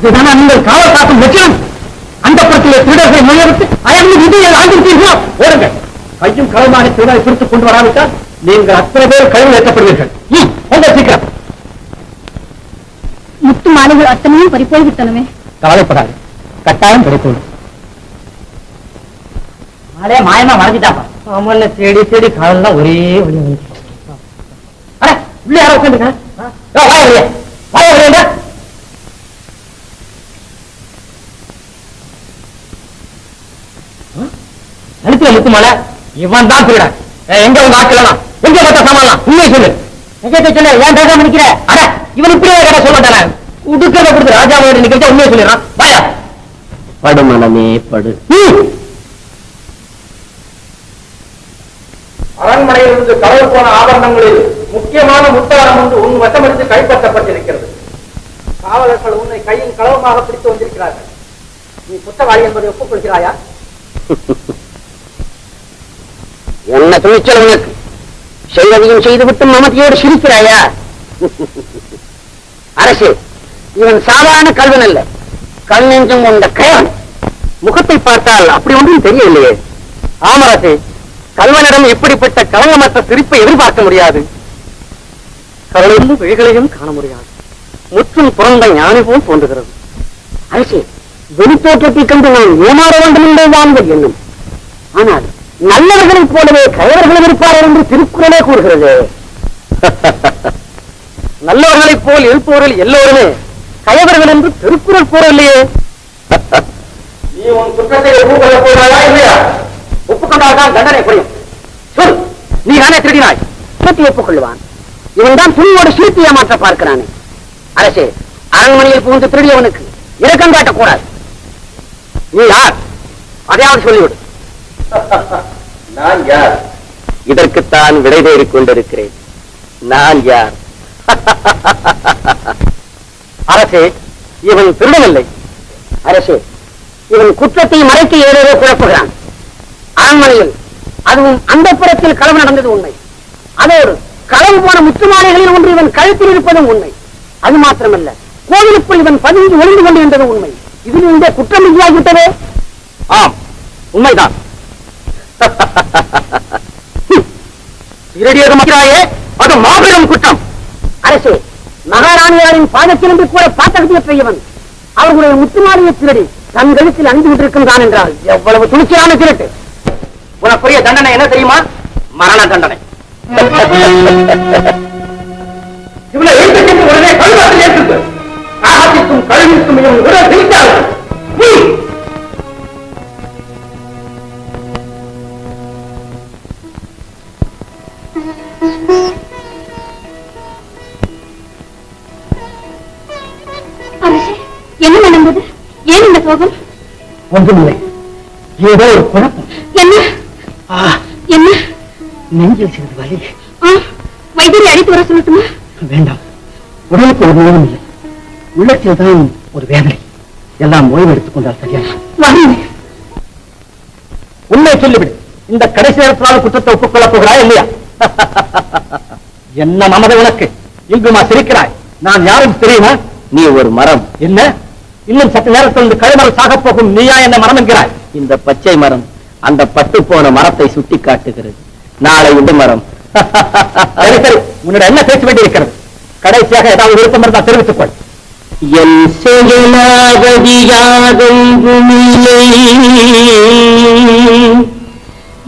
இதுதானே நீங்கள் காவல் காக்கும் லட்சணம் அந்த புறத்திலே திருடர்களை நுழைவிட்டு அயர்ந்து விதியை ஆண்டிருப்பீர்களோ ஓடுங்க கையும் களமாக திருடரை பிடித்துக் கொண்டு வராவிட்டால் நீங்கள் அத்தனை பேர் கழிவு ஏற்றப்படுவீர்கள் உங்க சீக்கிரம் முத்து மாலைகள் அத்தனையும் பறிப்போய் கவலைப்படாது கட்டாயம் கிடைக்கும் மாலே மாயமா மறைஞ்சிட்டாப்பா ஆமால தேடி தேடி காலெல்லாம் ஒரே வழி அட உள்ள யாரோ உட்காந்துங்க வாய வாய வெளியே நடுத்துல முத்து மாலை இவன் தான் திருடன். எங்க உங்க ஆட்கள் எங்க மொத்த சமாளம்? உண்மையை சொல்லு. எங்க சொல்லு ஏன் பேசாம நிக்கிற அட இவன் இப்படியே கடை சொல்ல மாட்டானே? உடுக்கிறத கொடுத்து ராஜாவோட நிக்கிறத உண்மையை சொல்லிடுறான். வாயா. படு. மனமே படு அரண்மனையிலிருந்து களவு போன ஆபரணங்களில் முக்கியமான முத்தாரம் ஒன்று உன் வசமடித்து கைப்பற்றப்பட்டிருக்கிறது. காவலர்கள் உன்னை கையின் களவுமாக பிடித்து வந்திருக்கிறார்கள். நீ குற்றவாளி என்பதை ஒப்புக்கொள்கிறாயா? என்ன துணிச்சல் உனக்கு. செய்வதையும் செய்துவிட்டு மமதியோடு சிரிக்கிறாயா? அரசு இவன் சாதாரண கல்வன் அல்ல. கல் நெஞ்சம் கொண்ட கயவன் முகத்தை பார்த்தால் அப்படி ஒன்றும் தெரியவில்லையே. ஆமரசே கல்வனிடம் இப்படிப்பட்ட கவனமற்ற சிரிப்பை எதிர்பார்க்க முடியாது. கரளிருந்து விழிகளையும் காண முடியாது. முற்றும் புறந்த ஞானி போல் தோன்றுகிறது. அரசே வெளித்தோற்றத்தைக் கண்டு நான் ஏமாற வேண்டும் என்பதுதான் உங்கள் எண்ணம் ஆனால் நல்லவர்களைப் போலவே கயவர்களும் இருப்பார்கள் என்று திருக்குறளே கூறுகிறது. நல்லவர்களைப் போல் இருப்பவர்கள் எல்லோருமே கயவர்கள் என்று திருக்குறள் கூறவில்லையே. நீ உன் குற்றத்தை ஒப்புக்கொள்ளப் போகிறாயா இல்லையா? ஒப்புக்கொண்டால்தான் தண்டனை புரியும் சொல் நீ தானே திருடினாய். சிறுத்தை ஒப்புக்கொள்வான் இவன் தான் துணியோட சீர்த்தி ஏமாற்ற பார்க்கிறானே. அரசே அரண்மனையில் புகுந்து திருடியவனுக்கு இரக்கம் காட்டக்கூடாது. நீ யார்? அதையாவது சொல்லிவிடு. நான் யார்? இதற்குத்தான் விடை தேடிக் கொண்டிருக்கிறேன். நான் யார்? அரசே இவன் திருடவில்லை அரசே இவன் குற்றத்தை மறைக்க ஏதேதோ குழப்புகிறான். அரண்மனையில் அதுவும் அந்த புறத்தில் களவு நடந்தது உண்மை. அதோடு களவு போன முத்துமாலைகளில் ஒன்று இவன் கழுத்தில் இருப்பதும் உண்மை. அது மாத்திரமல்ல கோவிலுக்குள் இவன் பதுங்கி ஒளிந்து கொண்டு உண்மை. இதில் இந்த குற்றம் இல்லையாகிவிட்டதே ஆம் உண்மைதான். இரடியாக மக்கிறாயே அது மாபெரும் குற்றம். அரசே மகாராணியாரின் பாதத்திலிருந்து கூட பாத்தகத்தை பெய்யவன் அவர்களுடைய முத்துமாரியை திருடி தன் கழுத்தில் அணிந்து விட்டிருக்கின்றான் என்றால் எவ்வளவு துணிச்சலான திருட்டு. உனக்குரிய தண்டனை என்ன தெரியுமா? மரண தண்டனை. சென்று உடனே காகத்திற்கும் கழுவிற்கும் இவன் ஒன்றுமில்லை ஏதோ ஒரு குழப்பம். என்ன? என்ன? நெஞ்சில் சிறிது வலி. ஆ, வைத்தியரை அழைத்து வர சொல்லட்டுமா? வேண்டாம். உடலுக்கு ஒரு நோயும் இல்லை. உள்ளத்தில் தான் ஒரு வேதனை. எல்லாம் ஓய்வு எடுத்துக் கொண்டால் சரியா உண்மை சொல்லிவிடு. இந்த கடைசி நேரத்திலான குற்றத்தை ஒப்புக்கொள்ளப் போகிறாய் இல்லையா? என்ன மமதை உனக்கு? இங்குமா சிரிக்கிறாய். நான் யாரும் தெரியுமா? நீ ஒரு மரம். என்ன? இன்னும் சற்று நேரத்தில் இந்த கழுமரம் சாகப் போகும் நீயா என்ன மரம் என்கிறாய் இந்த பச்சை மரம் அந்த பட்டு போன மரத்தை சுட்டி காட்டுகிறது நாளை இந்த மரம். சரி சரி. உன்னிடம் என்ன பேச வேண்டியிருக்கிறது? கடைசியாக ஏதாவது விருப்பம் இருந்தால் தெரிவித்துக் கொள் என் செயலாகதியாதொன்றுமில்லை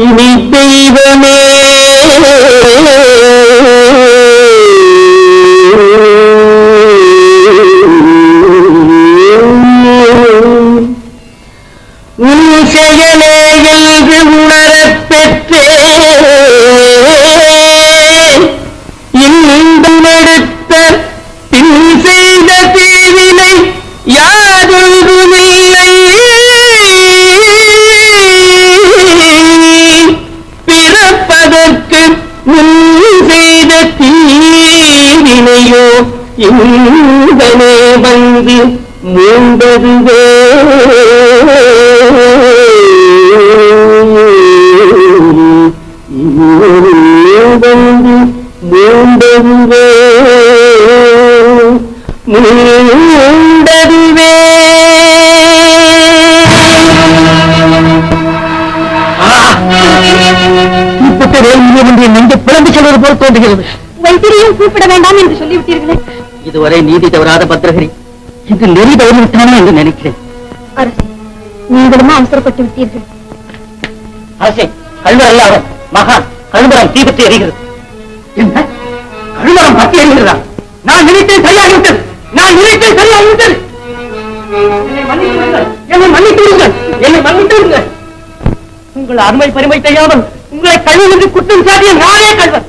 இனி தெய்வமே. மகிழ்ந்து மூண்டதுவே. மூண்டதுவே. போல் தோன்றுகிறது. வைத்திரியும் கூப்பிட வேண்டாம் என்று சொல்லிவிட்டீர்களே. இதுவரை நீதி தவறாத பத்திரகரி. இது நெறி தவறிவிட்டானே நினைக்கிறேன். அரசே நீங்களும் அவசரப்பட்டு விட்டீர்கள். அரசே கழுமரம் தீபத்தை அறிகிறது என்ன? கழுமரம் பற்றி எறிகிறதா? நான் நினைத்தேன் சரியாகிவிட்டது. நான் நினைத்தேன் சரியாகிவிட்டது. என்னை மன்னித்து என்னை மன்னித்து விடுங்கள். என்னை மன்னித்து விடுங்கள். உங்கள் அருமை பெருமை தெரியாமல் உங்களை கழுவி என்று குற்றம் சாட்டிய நானே கல்வன்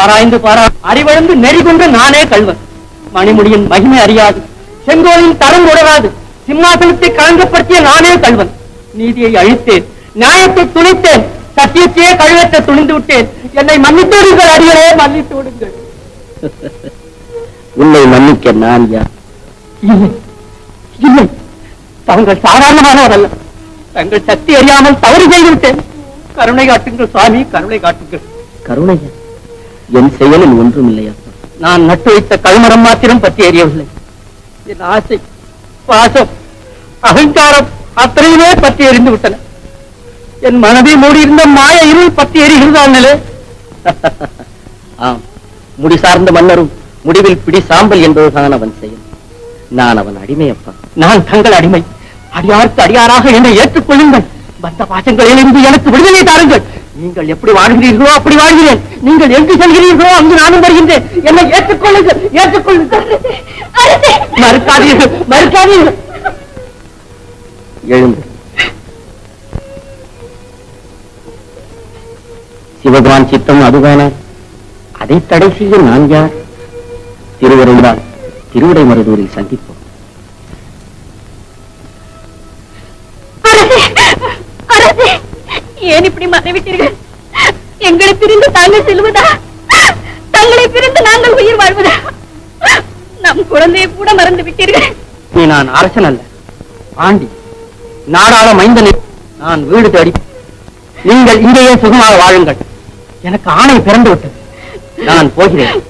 ஆராய்ந்து பாரா அறிவழந்து நெறி கொண்டு நானே கல்வன் மணிமுடியின் மகிமை அறியாது. செங்கோலின் தரம் உடராது சிம்மாசனத்தை களங்கப்படுத்திய நானே கல்வன் நீதியை அழித்தேன். நியாயத்தை துணித்தேன். சத்தியத்தையே கழுவத்தை துணிந்து விட்டேன். என்னை மன்னித்து விடுங்கள் அடிகளே மன்னித்து விடுங்கள் உன்னை மன்னிக்க நான் யார்? இல்லை இல்லை. தாங்கள் சாதாரணமானவர் அல்ல தங்கள் சக்தி அறியாமல் தவறு செய்து விட்டேன். கருணை காட்டுங்கள் சுவாமி கருணை காட்டுங்கள். கருணையா என் செயலில் ஒன்றும் இல்லையா? நான் நட்டு வைத்த கழுமரம் மாத்திரம் பற்றி எறியவில்லை என் ஆசை பாசம் அகங்காரம் அத்தனையுமே பற்றி எரிந்து விட்டன. என் மனதை மூடியிருந்த மாய இருள் பற்றி எரிகிறதானே ஆம் முடி சார்ந்த மன்னரும் முடிவில் பிடி சாம்பல் என்பதுதான் அவன் செயல். நான் அவன் அடிமையப்பா. நான் தங்கள் அடிமை. அடியாருக்கு அடியாராக என்னை ஏற்றுக்கொள்ளுங்கள். பந்த பாசங்களிலிருந்து எனக்கு விடுதலை தாருங்கள். நீங்கள் எப்படி வாழ்கிறீர்களோ அப்படி வாழ்கிறேன். நீங்கள் எங்கு செல்கிறீர்களோ அங்கு நானும் வருகின்றேன். என்னை ஏற்றுக்கொள்ளுங்கள் ஏற்றுக்கொள்ளுங்கள். மறுக்காதீர்கள் மறுக்காதீர்கள். எழுந்து. சிவபெருமான் சித்தம் அதுதானா? அதை தடை செய்ய நான் யார்? திருவருந்தால் திருவிடை மருதூரில் சந்திப்போம். ஏன் இப்படி மறைவிட்டீர்கள்? எங்களை பிரிந்து தாங்கள் செல்வதா? தங்களை பிரிந்து நாங்கள் உயிர் வாழ்வதா? நம் குழந்தையை கூட மறந்து விட்டீர்கள். நீ நான் அரசன் அல்ல. ஆண்டி நாடாள மைந்தனை நான் வீடு தேடி. நீங்கள் இங்கேயே சுகமாக வாழுங்கள். எனக்கு ஆணை பிறந்து விட்டது. நான் போகிறேன்.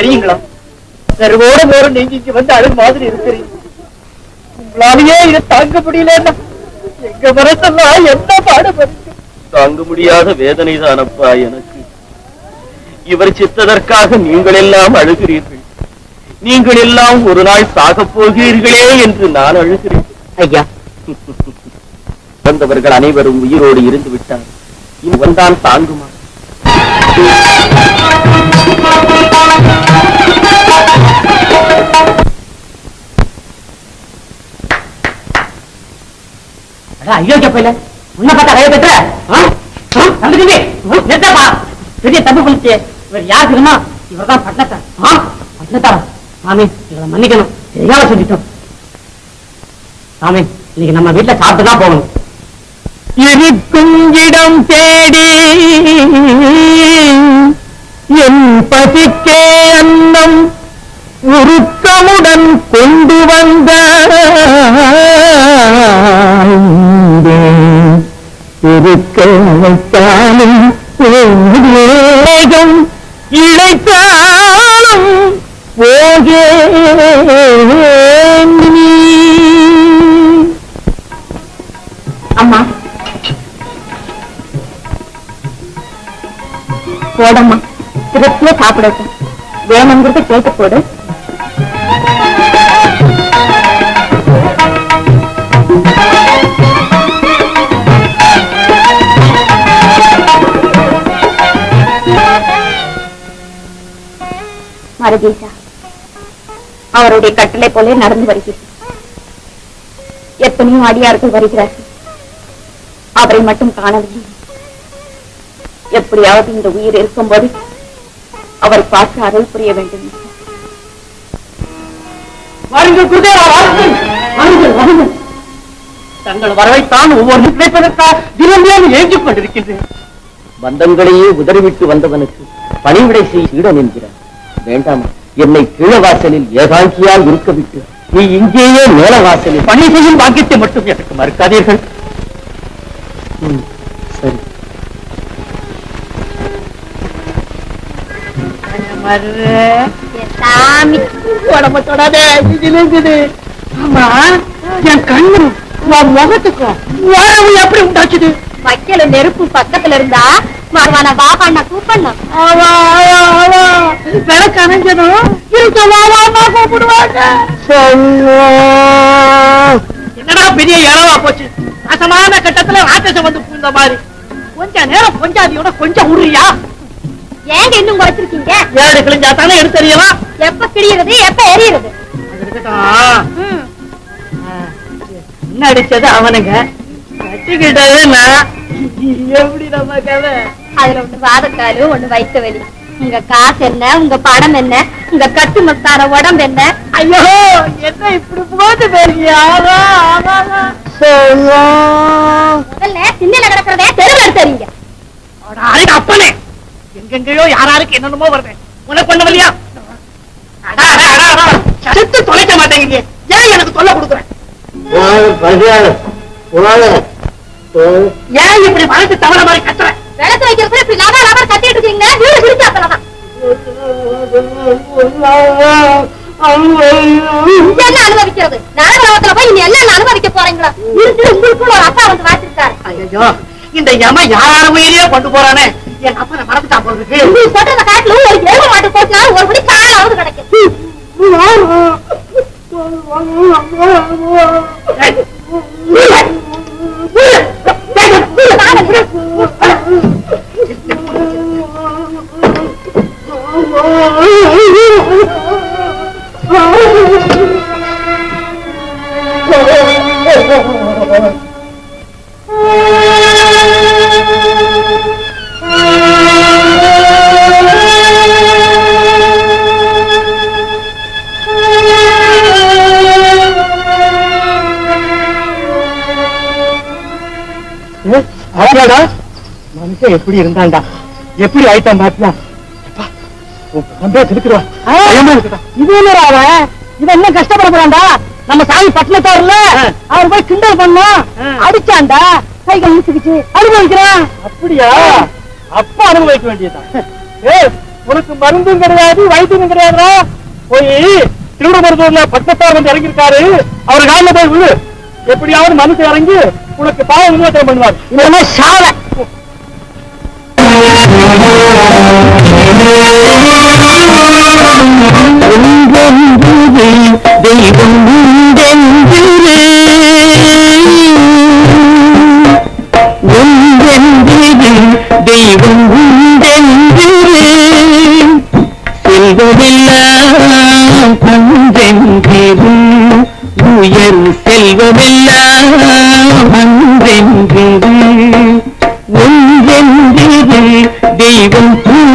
தெரியுங்களா? கருவோட போற நீங்க இங்க வந்து அழகு மாதிரி இருக்கிறீங்க. உங்களாலேயே இதை தாங்க முடியலன்னா எங்க மனசெல்லாம் என்ன பாடுபடுது? தாங்க முடியாத வேதனை தானப்பா எனக்கு. இவர் சித்ததற்காக நீங்கள் எல்லாம் அழுகிறீர்கள். நீங்கள் எல்லாம் ஒரு நாள் சாகப் போகிறீர்களே என்று நான் அழுகிறேன். ஐயா. வந்தவர்கள் அனைவரும் உயிரோடு இருந்து விட்டார். இவன் தான் தாங்குமா? ஐயோ போயில உன்ன பார்த்தா கைய பெற்ற தம்பி நிறுத்தப்பா பெரிய தப்பு பண்ணிச்சு இவர் யார் தெரியுமா? இவர் தான் பட்டத்தார் பட்டத்தாரா சாமி இவரை மன்னிக்கணும். தெரியாம சொல்லிட்டோம். சாமி இன்னைக்கு நம்ம வீட்டுல சாப்பிட்டு தான் போகணும். எரிக்கும் இடம் தேடி என் பசிக்கே அன்னம் உருக்கமுடன் கொண்டு வந்த இருக்க வைத்தாலும் வேகம் இழைத்தாலும் போகே போடம்மா திருப்தியா சாப்பிடட்டும். வேணுங்கிறது கேட்டு போடு. மரதீசா அவருடைய கட்டளை போல நடந்து வருகிறது எத்தனையும் அடியார்கள் வருகிறார்கள். அவரை மட்டும் காணவில்லை. எப்படியாவது இந்த உயிர் இருக்கும்போது அவரை பார்த்து அருள் புரிய வேண்டும். தங்கள் வரவைத்தான் ஒவ்வொரு கிடைப்பதற்காக தினமும் ஏங்கிக் கொண்டிருக்கின்றேன். பந்தங்களையே உதறிவிட்டு வந்தவனுக்கு பணிவிடை செய் சீடன் என்கிறார். வேண்டாமா என்னை கீழவாசலில் ஏகாங்கியால் இருக்க விட்டு நீ இங்கேயே மேலவாசலில் பணி செய்யும் பாக்கியத்தை மட்டும் எனக்கு மறுக்காதீர்கள். சாமி. உடம்ப தொடாத ஆமா என் கண்ணு உன் முகத்துக்கும் உறவு எப்படி உண்டாச்சுது? வைக்கல நெருப்பு பக்கத்துல இருந்தா மறுவான வா பண்ண கூப்பிடணும் விளக்கு அணைஞ்சதும் இருக்க வாவாமா கூப்பிடுவாங்க. என்னடா பெரிய இளவா போச்சு? நாசமான கட்டத்துல ராட்சசம் வந்து பூந்த மாதிரி. கொஞ்ச நேரம் கொஞ்சாதியோட கொஞ்சம் உருறியா? ஏங்க இன்னும் குறைச்சிருக்கீங்க ஏடு கிழிஞ்சா தானே எடுத்தறியலாம் எப்ப கிழியறது எப்ப ம். என்ன அடிச்சது அவனுங்க? கட்டிக்கிட்டது எப்படி நம்ம கதை? அதுல ஒண்ணு வாதக்காலு ஒண்ணு வயிற்று வலி. உங்க காசு என்ன உங்க பணம் என்ன உங்க கட்டு மஸ்தான உடம்பு என்ன? ஐயோ என்ன இப்படி போட்டு பேசியா முதல்ல சின்னல கிடக்கிறதே தெருவில் எடுத்துறீங்க அதுக்கு அப்பனே. எங்கெங்கயோ யாராருக்கு என்னென்னமோ வருது. உனக்கு ஒண்ணு இல்லையா? செத்து தொலைக்க மாட்டேங்கிறீங்க ஏன் எனக்கு தொல்லை கொடுக்குறேன் ஏன் இப்படி மனசு தவற மாதிரி கத்துறேன் விளக்கு வைக்கிறப்ப இப்படி லவா லவா கத்திட்டு இருக்கீங்க. வீடு என்ன அனுபவிக்கிறது? நரகலோகத்துல போய் நீ என்ன அனுபவிக்க போறீங்களா? இருந்து உங்களுக்குள்ள ஒரு அப்பா வந்து வாசிருக்காரு ஐயோ இந்த யம யார உயிரியே கொண்டு போறானே? என் அப்பனை மறந்துட்டான் போல இருக்கு. நீ சொல்றத காட்டுல ஒரு எரும மாட்டு ஒரு காலாவது ஆமாடா மனுஷன் எப்படி இருந்தான்டா? எப்படி ஆயிட்டான் பாத்தியா இது என்ன அவன்? இவன் என்ன நம்ம சாமி பட்டினத்தாருல அவர் போய் கிண்டல் பண்ணோம். அடிச்சான்டா. கைகள் இழுத்துக்கிச்சு அனுபவிக்கிறான். அப்படியா? அப்ப அனுபவிக்க வேண்டியதுதான். ஏய் உனக்கு மருந்தும் கிடையாது வைத்தியம் கிடையாதுடா. போய் திருவிடமருதூர்ல பட்டத்தார் வந்து இறங்கியிருக்காரு. அவர் காலில் போய் விழு எப்படியாவது மனசு இறங்கி உனக்கு பாவ விமோசனம் பண்ணுவார். இல்லைன்னா சாவ. தெய்வம் தெய்வம்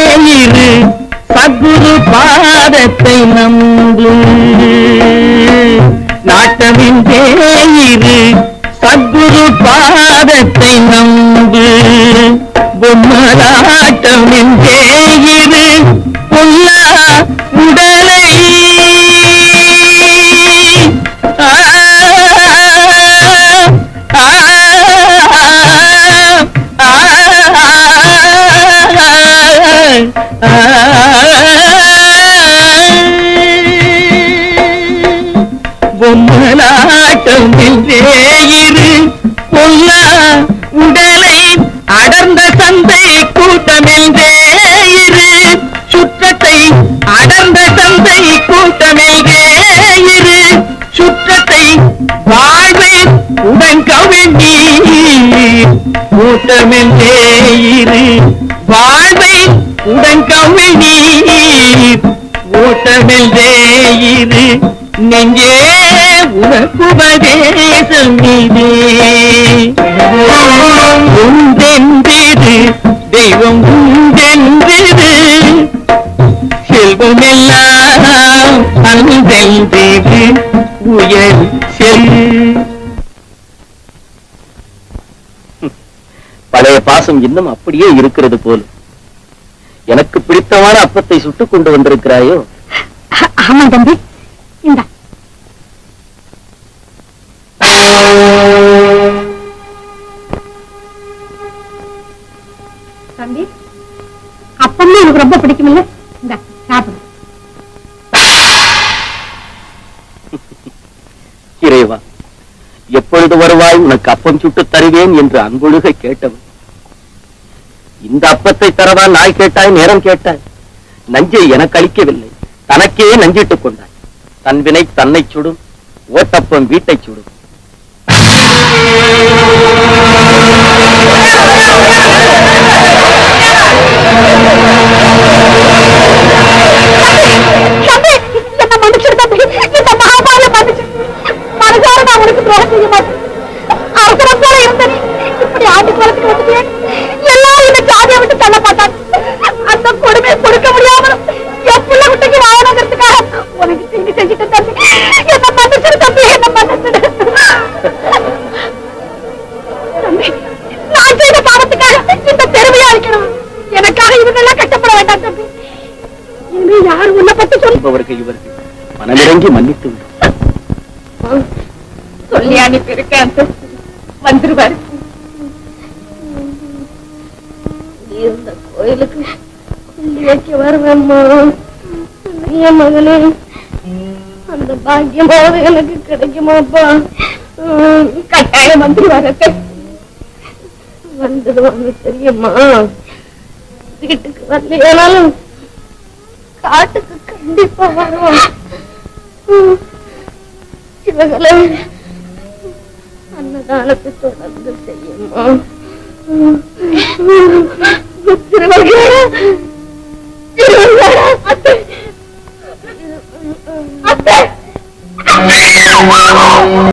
இரு சத்குரு பாதத்தை நம்பு. நாட்டமின் இரு சத்குரு பாதத்தை நம்பு. பொம்மலாட்டமின் இரு பொல்லா உடலை பொம்மலாட்டம் நின்றே இரு. பொல்லா உடலை அடர்ந்த சந்தை கூட்டமென்றே இரு. சுற்றத்தை அடர்ந்த சந்தை கூட்டமென்றே இரு. சுற்றத்தை வாழ்வை உடன் கவிழ்ந்தி கூட்டமென்றே தெய்வம் உண்டென்றிரு செல்வமெல்லாம் அன்பென்றிரு உயர் செல். பழைய பாசம் இன்னும் அப்படியே இருக்கிறது போல. எனக்கு பிடித்தமான அப்பத்தை சுட்டுக் கொண்டு வந்திருக்கிறாயோ? ஆமா தம்பி. இறைவா எப்பொழுது வருவாய் உனக்கு அப்பம் சுட்டு தருவேன் என்று அன்பொழுக கேட்டவன். இந்த அப்பத்தை தரவா நாய் கேட்டாய் நேரம் கேட்டாய். நஞ்சை எனக்கு அளிக்கவில்லை. தனக்கே நஞ்சிட்டுக் கொண்டாய். தன் வினை தன்னை சுடும் ஓட்டப்பம் வீட்டை சுடும். செய்ய மாட்டேன் போல இப்படி ஆண்டு காலத்துக்கு வந்துட்டேன். எல்லாரும் இந்த ஜாதியை விட்டு தள்ள மாட்டாங்க அந்த கொடுமை கொடுக்க முடியாமல் என் புள்ள விட்டுக்கு வாழணுங்கிறதுக்காக உனக்கு தீங்கு செஞ்சுட்டு தம்பி. என்ன மன்னிச்சிரு தம்பி என்ன மன்னிச்சிரு. தம்பி நான் செய்த பாவத்துக்காக இந்த பெருமையா இருக்கணும் எனக்காக இவங்கெல்லாம் கட்டப்பட வேண்டாம் தம்பி. இனிமே யாரும் உன்னை பத்தி சொல்லு என்பவர்கள் மனமிறங்கி மன்னித்து விடும். அம்மா வருவேம்மா என் மகனே அந்த பாக்கியமாவது எனக்கு கிடைக்குமாப்பா உம், கட்டாயம் வந்தது வந்து தெரியுமா வீட்டுக்கு வரலையானாலும் காட்டுக்கு கண்டிப்பா வருவான் உம். அன்னதானத்தை தொடர்ந்து செய்யுமா திருவள்ளுவர் அத்தை.